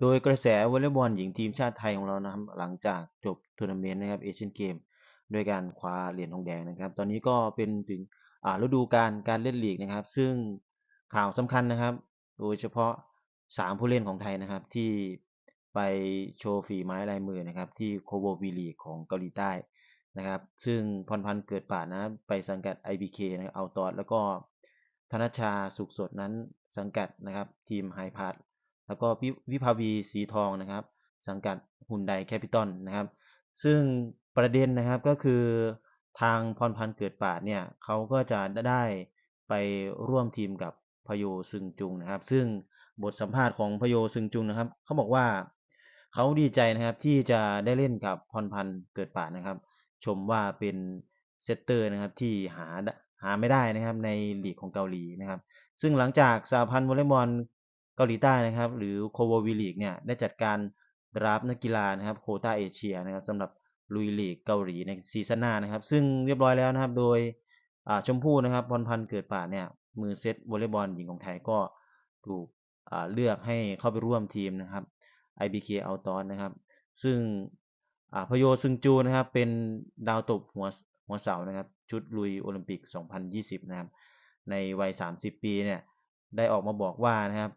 โดยกระแสวอลเลย์บอลหญิงทีมชาติไทยของเรานะครับ หลังจากจบทัวร์นาเมนต์นะครับเอเชียนเกมด้วยการคว้าเหรียญทองแดงนะครับ ตอนนี้ก็เป็นถึงฤดูกาลการเล่นลีกนะครับ ซึ่งข่าวสำคัญนะครับ โดยเฉพาะ 3 ผู้เล่นของไทยนะครับ ที่ไปโชว์ฝีไม้ลายมือนะครับ ที่โคโบวีลีกของเกาหลีใต้นะครับ ซึ่งพรพันธ์เกิดป่านะไปสังกัด IBK นะคเอาตอดแล้วก็ธนชชาสุขสดนั้นสังกัดนะครับทีมไฮพาร์ แล้วก็พิวิภาวีสีทองนะครับ สังกัดฮุนไดแคปิตอลนะครับ ซึ่งประเด็นนะครับก็คือทางพรพันธ์เกิดป่าดเนี่ยเขาก็จะได้ไปร่วมทีมกับพโยซึงจุงนะครับ ซึ่งบทสัมภาษณ์ของพโยซึงจุงนะครับเขาบอกว่าเขาดีใจนะครับที่จะได้เล่นกับพรพันธ์เกิดป่าดนะครับ ชมว่าเป็นเซตเตอร์นะครับที่หาหาไม่ได้นะครับในลีกของเกาหลีนะครับ ซึ่งหลังจากสหพันธ์วอลเลย์บอล เกาหลีใต้นะครับ หรือโคโววีลีกเนี่ยได้จัดการดราฟนักกีฬานะครับโคต้าเอเชียนะครับสำหรับลุยลีกเกาหลีในซีซั่นหน้านะครับ ซึ่งเรียบร้อยแล้วนะครับ โดยชมพู่นะครับพรพันธ์เกิดป่าเนี่ยมือเซตวอลเลย์บอลหญิงของไทยก็ถูกเลือกให้เข้าไปร่วมทีมนะครับ IBK เอาตอนนะครับ ซึ่งพโยซึงจูนะครับ เป็นดาวตบหัวหัวเสานะครับ ชุดลุยโอลิมปิก 2020 นะครับ ในวัย 30 ปีเนี่ยได้ออกมาบอกว่านะครับ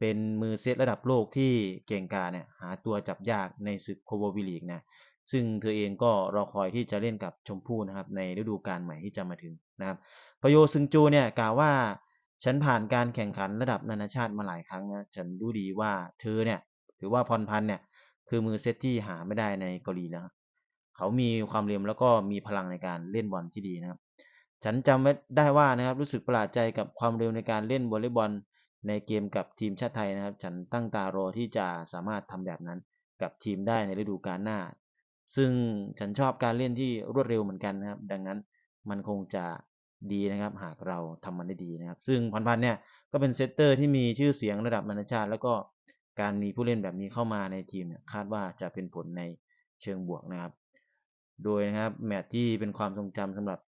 เป็นมือเซตระดับโลกที่เก่งกาเนี่ยหาตัวจับยากในศึกโคโบวิลีกนะซึ่งเธอเองก็รอคอยที่จะเล่นกับชมพู่นะครับในฤดูกาลใหม่ที่จะมาถึงนะครับพโยซึงจูเนี่ยกล่าวว่า ฉันผ่านการแข่งขันระดับนานาชาติมาหลายครั้งนะฉันรู้ดีว่าเธอเนี่ยถือว่าพรพันธ์เนี่ยคือมือเซตที่หาไม่ได้ในเกาหลีแล้วเขามีความเร็วแล้วก็มีพลังในการเล่นบอลที่ดีนะครับ ฉันจำไม่ได้ว่านะครับรู้สึกประหลาดใจกับความเร็วในการเล่นวอลเลย์บอล ในเกมกับทีมชาติไทยนะครับ ฉันตั้งตารอที่จะสามารถทำแบบนั้นกับทีมได้ในฤดูกาลหน้า ซึ่งฉันชอบการเล่นที่รวดเร็วเหมือนกันนะครับ ดังนั้นมันคงจะดีนะครับ หากเราทำมันได้ดีนะครับ ซึ่งพันพันเนี่ยก็เป็นเซตเตอร์ที่มีชื่อเสียงระดับนานาชาติ แล้วก็การมีผู้เล่นแบบนี้เข้ามาในทีมเนี่ยคาดว่าจะเป็นผลในเชิงบวกนะครับ โดยนะครับแมตช์ที่เป็นความทรงจำสำหรับ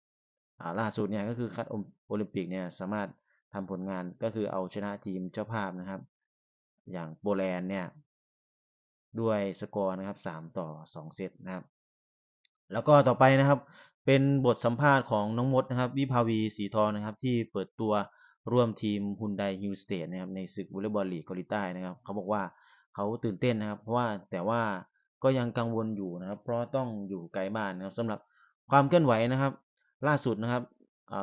ล่าสุดเนี่ยก็คือคัดโอลิมปิกเนี่ยสามารถ ทำผลงานก็คือเอาชนะทีมเจ้าภาพนะครับ อย่างโปแลนด์เนี่ย ด้วยสกอร์นะครับสามต่อสองเซตนะครับ แล้วก็ต่อไปนะครับ เป็นบทสัมภาษณ์ของน้องมดนะครับ วิภาวีสีทองนะครับ ที่เปิดตัวร่วมทีมฮุนไดฮิวสเตทนะครับในศึกวอลเลย์บอลลีกเกาหลีใต้นะครับ เขาบอกว่าเขาตื่นเต้นนะครับ เพราะว่าแต่ว่าก็ยังกังวลอยู่นะครับ เพราะต้องอยู่ไกลบ้านนะครับสำหรับความเคลื่อนไหวนะครับ ล่าสุดนะครับ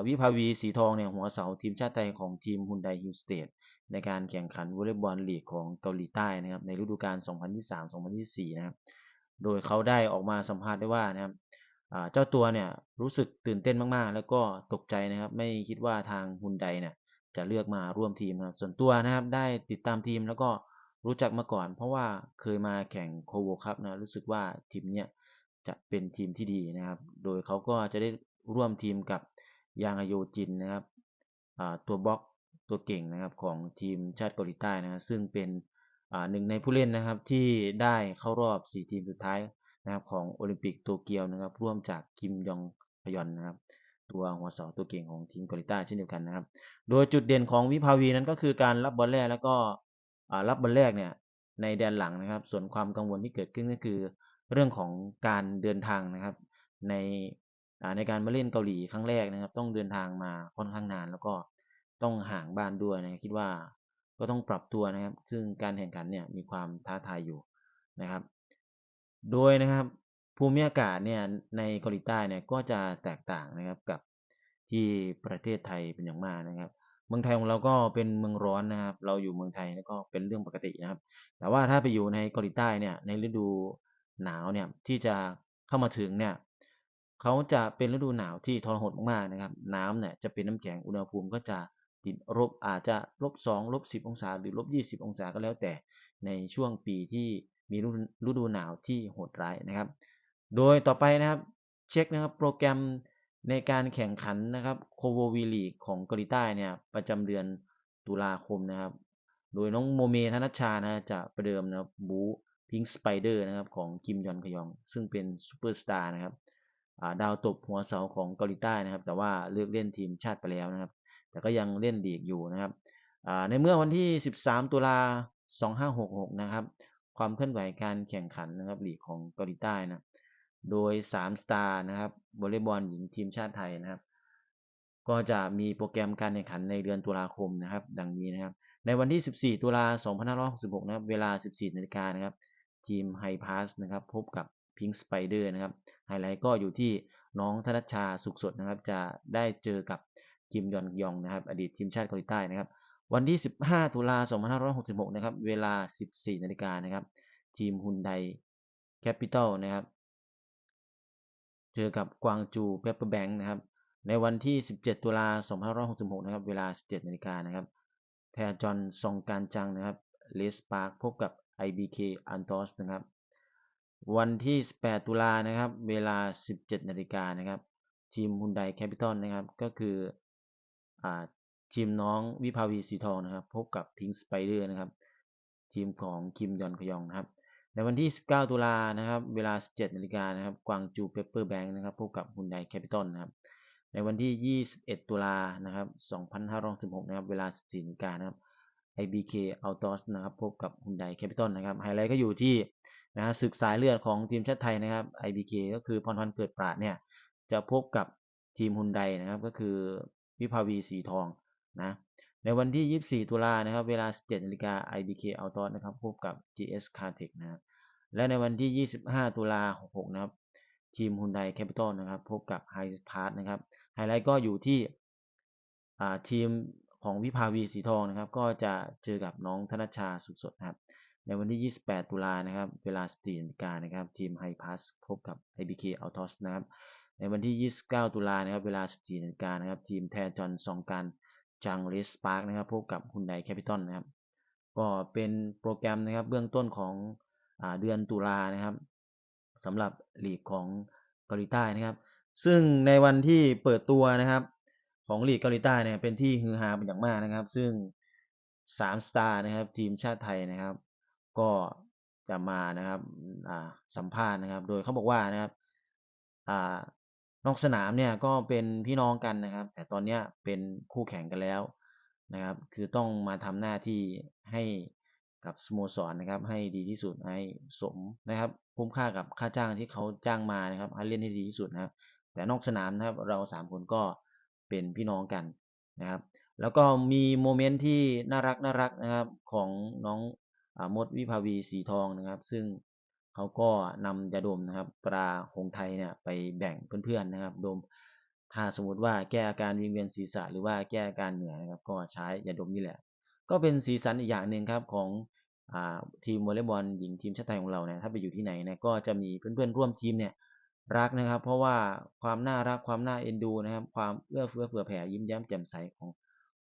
วิภาวีสีทองเนี่ยหัวเสาทีมชาติไทยของทีมฮุนไดฮิวสเตทในการแข่งขันวอลเลย์บอลลีกของเกาหลีใต้นะครับในฤดูกาล 2023-2024 นะครับ โดยเขาได้ออกมาสัมภาษณ์ได้ว่านะครับเจ้าตัวเนี่ยรู้สึกตื่นเต้นมากๆ แล้วก็ตกใจนะครับ ไม่คิดว่าทางฮุนไดเนี่ยจะเลือกมาร่วมทีมครับ ส่วนตัวนะครับได้ติดตามทีมแล้วก็รู้จักมาก่อน เพราะว่าเคยมาแข่งโคโวคัพนะรู้สึกว่าทีมเนี่ยจะเป็นทีมที่ดีนะครับ โดยเขาก็จะได้ร่วมทีมกับ ยางโยจินนะครับตัวบล็อกตัวเก่งนะครับของทีมชาติเกาหลีใต้นะครับซึ่งเป็นหนึ่งในผู้เล่นนะครับที่ได้เข้ารอบ 4 ทีมสุดท้ายนะครับของโอลิมปิกโตเกียวนะครับ ร่วมจากคิมยองฮยอนนะครับ ตัวหัวเสาตัวเก่งของทีมเกาหลีใต้เช่นเดียวกันนะครับ โดยจุดเด่นของวิภาวีนั้นก็คือการรับบอลแรกแล้วก็รับบอลแรกเนี่ยในแดนหลังนะครับ ส่วนความกังวลที่เกิดขึ้นก็คือ เรื่องของการเดินทางนะครับ ใน ในการมาเล่นเกาหลีครั้งแรกนะครับ ต้องเดินทางมาค่อนข้างนาน แล้วก็ต้องห่างบ้านด้วยนะคิดว่าก็ต้องปรับตัวนะครับ ซึ่งการแข่งขันเนี่ยมีความท้าทายอยู่นะครับ โดยนะครับภูมิอากาศเนี่ยในเกาหลีใต้เนี่ยก็จะแตกต่างนะครับกับที่ประเทศไทยเป็นอย่างมากนะครับ เมืองไทยของเราก็เป็นเมืองร้อนนะครับ เราอยู่เมืองไทยแล้วก็เป็นเรื่องปกตินะครับ แต่ว่าถ้าไปอยู่ในเกาหลีใต้เนี่ยในฤดูหนาวเนี่ยที่จะเข้ามาถึงเนี่ย เขาจะเป็นฤดูหนาวที่ทรหดมากๆนะครับ น้ำเนี่ยจะเป็นน้ำแข็งอุณหภูมิก็จะติดลบอาจจะลบสองลบสิบองศาหรือลบยี่สิบองศาก็แล้วแต่ในช่วงปีที่มีฤดูหนาวที่โหดร้ายนะครับ โดยต่อไปนะครับเช็คนะครับโปรแกรมในการแข่งขันนะครับโคโววีลีของเกาหลีใต้เนี่ยประจำเดือนตุลาคมนะครับ โดยน้องโมเมธนชชานะจะประเดิมนะครับบูพิงสไปเดอร์นะครับของกิมยอนขยอง ซึ่งเป็นซูเปอร์สตาร์นะครับ ดาวตบหัวเสาของเกาหลีใต้นะครับ แต่ว่าเลือกเล่นทีมชาติไปแล้วนะครับ แต่ก็ยังเล่นดีกอยู่นะครับในเมื่อวันที่ 13 ตุลา 2566 นะครับ ความเคลื่อนไหวการแข่งขันนะครับลีกของเกาหลีใต้นะ โดย 3 สตาร์นะครับวอลเลย์บอลหญิงทีมชาติไทยนะครับ ก็จะมีโปรแกรมการแข่งขันในเดือนตุลาคมนะครับ ดังนี้นะครับ ในวันที่ 14 ตุลา 2566 นะครับ เวลา 14 นาฬิกานะครับ ทีมไฮพาสนะครับ พบกับ พิงค์สไปเดอร์นะครับไฮไลท์ก็อยู่ที่น้องธนชาสุขสดนะครับ จะได้เจอกับคิมยอนยองนะครับ อดีตทีมชาติเกาหลีใต้นะครับ วันที่ 15 ตุลา 2566 นะครับ เวลา 14 นาฬิกานะครับ ทีมฮุนไดแคปิตอลนะครับ เจอกับกวางจูเปเปอร์แบงค์นะครับ ในวันที่ 17 ตุลา 2566 นะครับ เวลา 17 นาฬิกานะครับ แทจอนซองการจังนะครับ เลสปาร์คพบกับ IBK อันตอสนะครับ วันที่ 18 ตุลานะครับ เวลา 17 นาฬิกานะครับ ทีมฮุนไดแคปิตอลนะครับ ก็คืออ่าทีมน้องวิภาวีสีทองนะครับ พบกับพิงค์สไปเดอร์นะครับ ทีมของคิมยอนขยองนะครับ ในวันที่ 19 ตุลานะครับ เวลา 17 นาฬิกานะครับ กวางจูเปเปอร์แบงค์นะครับ พบกับฮุนไดแคปิตอลนะครับ ในวันที่ 21 ตุลานะครับ 2516 นะครับ เวลา 14 นาฬิกานะครับ IBK Autos นะครับ พบกับฮุนไดแคปิตอลนะครับ ไฮไลท์ก็อยู่ที่ นะศึกสายเลือดของทีมชาติไทยนะครับ IBK ก็คือพรพันธ์เกิดปราดเนี่ยจะพบกับทีมฮุนไดนะครับ ก็คือวิภาวีสีทองนะในวันที่ 24 ตุลานะครับ เวลา 17นาฬิกา IBK Autos นะครับ พบกับ GS Cartech นะครับ และในวันที่ 25 ตุลา 66 นะครับ ทีมฮุนไดแคปิตอลนะครับ พบกับไฮพาร์ทนะครับ ไฮไลท์ก็อยู่ที่ทีมของวิภาวีสีทองนะครับ ก็จะเจอกับน้องธนชาสุขสดนะครับ ในวันที่ 28 ตุลานะครับ เวลา 14นาฬิกานะครับทีมไฮพาสพบกับ IBK Autos นะครับ ในวันที่ 29 ตุลานะครับ เวลา 14นาฬิกานะครับ ทีมแทจอนซองการจังเลสปาร์คนะครับ พบกับฮุนไดแคปิตอลนะครับ ก็เป็นโปรแกรมนะครับเบื้องต้นของอเดือนตุลานะครับสำหรับลีกของเกาหลีใต้นะครับ ซึ่งในวันที่เปิดตัวนะครับ ของลีกเกาหลีใต้เนี่ยเป็นที่ฮือฮาเป็นอย่างมากนะครับ ซึ่งสามสตาร์นะครับ ทีมชาติไทยนะครับ ก็จะมานะครับสัมภาษณ์นะครับ โดยเขาบอกว่านะครับอนอกสนามเนี่ยก็เป็นพี่น้องกันนะครับ แต่ตอนนี้เป็นคู่แข่งกันแล้วนะครับ คือต้องมาทำหน้าที่ให้กับสโมสรนะครับ ให้ดีที่สุดให้สมนะครับคุ้มค่ากับค่าจ้างที่เขาจ้างมานะครับให้เล่นให้ดีที่สุดนะครับ แต่นอกสนามนะครับเราสามคนก็เป็นพี่น้องกันนะครับ แล้วก็มีโมเมนต์ที่น่ารักน่ารักนะครับของน้อง มดวิภาวีสีทองนะครับ ซึ่งเขาก็นำยาดมนะครับปลาหงไทยเนี่ยไปแบ่งเพื่อนๆนะครับ ดมถ้าสมมติว่าแก้อาการวิงเวียนศีรษะหรือว่าแก้อาการเหนื่อยนะครับ ก็ใช้ยาดมนี่แหละ ก็เป็นสีสันอีกอย่างหนึ่งครับของอทีมวอลเลย์บอลหญิงทีมชาติไทยของเราเนี่ยถ้าไปอยู่ที่ไหนเนี่ยก็จะมีเพื่อนๆร่วมทีมเนี่ยรักนะครับ เพราะว่าความน่ารักความน่าเอ็นดูนะครับ ความเอื้อเฟื้อเผื่อแผ่ยิ้มแย้มแจ่มใสของ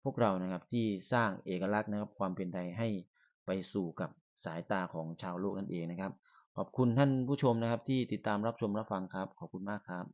พวกเรานะครับ ที่สร้างเอกลักษณ์นะครับ ความเป็นไทยให้ ไปสู่กับสายตาของชาวโลกนั่นเองนะครับ ขอบคุณท่านผู้ชมนะครับที่ติดตามรับชมรับฟังครับ ขอบคุณมากครับ